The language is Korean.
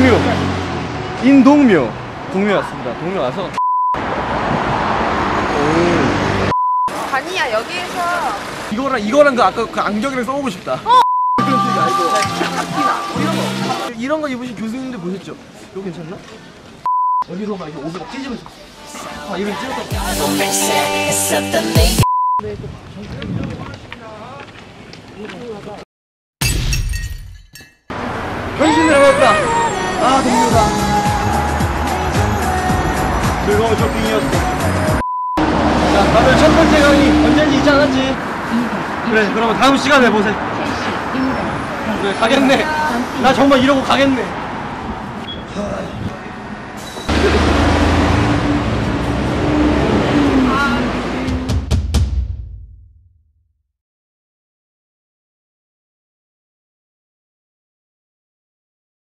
동묘. 인동묘. 동묘 왔습니다. 동묘 와서. 아니야 여기에서. 이거랑 이거랑 그 아까 그 안경이랑 써보고 싶다. 뭐 이런 거 이런 거 입으신 교수님들 보셨죠? 이거 괜찮나? 여기서 막 이렇게 옷을 막 찢으면서 아 이런 찢었다 변신을 해봤다 즐거운 쇼핑이었어. 자 다들 첫 번째 강의 언제인지 잊지 않았지? 그래 그러면 다음 시간에 보세 그래 가겠네. 나 정말 이러고 가겠네